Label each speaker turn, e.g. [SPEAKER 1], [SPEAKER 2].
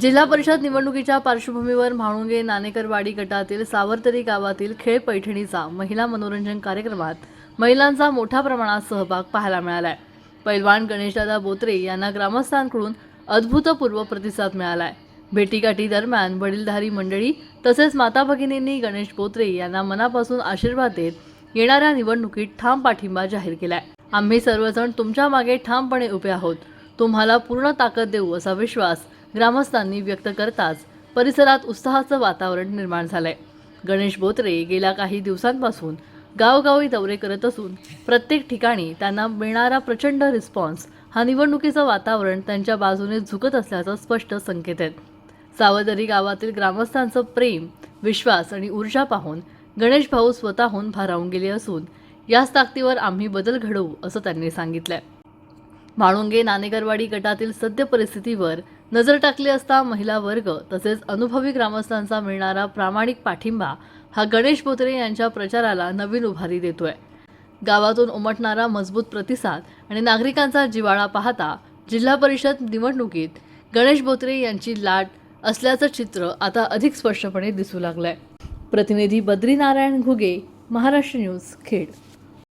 [SPEAKER 1] जिल्हा परिषद निवडणुकीच्या पार्श्वभूमीवर म्हाळुंगे नाणेकरवाडी गटातील सावरतरी गावातील खेळ पैठणीचा महिला मनोरंजन कार्यक्रमात महिलांचा मोठ्या प्रमाणात सहभाग पाहायला मिळालाय. पैलवान गणेशदादा बोत्रे यांना ग्रामस्थांकडून अद्भुतपूर्व प्रतिसाद मिळालाय. भेटीगाठी दरम्यान वडीलधारी मंडळी तसेच माता भगिनींनी गणेश बोत्रे यांना मनापासून आशीर्वाद देत येणाऱ्या निवडणुकीत ठाम पाठिंबा जाहीर केलाय. आम्ही सर्वजण तुमच्या मागे ठामपणे उभे आहोत. तुम्हाला पूर्ण ताकद देऊ असा विश्वास ग्रामस्थांनी व्यक्त करताच परिसरात उत्साहाचं वातावरण निर्माण झालंय. गणेश बोत्रे गेल्या काही दिवसांपासून गावगावी दौरे करत असून प्रत्येक ठिकाणी त्यांना मिळणारा प्रचंड रिस्पॉन्स हा निवडणुकीचं वातावरण त्यांच्या बाजूने झुकत असल्याचा स्पष्ट संकेत आहेत. सावदरी गावातील ग्रामस्थांचं प्रेम विश्वास आणि ऊर्जा पाहून गणेश भाऊ स्वतःहून भारावून गेले असून याच ताकदीवर आम्ही बदल घडवू असं त्यांनी सांगितलंय. म्हाळुंगे नाणेकरवाडी गटातील सद्य परिस्थितीवर नजर टाकली असता महिला वर्ग तसेच अनुभवी ग्रामस्थांचा मिळणारा प्रामाणिक पाठिंबा हा गणेश बोत्रे यांच्या प्रचाराला नवीन उभारी देतोय. गावातून उमटणारा मजबूत प्रतिसाद आणि नागरिकांचा जिवाळा पाहता जिल्हा परिषद निवडणुकीत गणेश बोत्रे यांची लाट असल्याचं चित्र आता अधिक स्पष्टपणे दिसू लागलंय. प्रतिनिधी बद्रीनारायण घुगे महाराष्ट्र न्यूज खेड.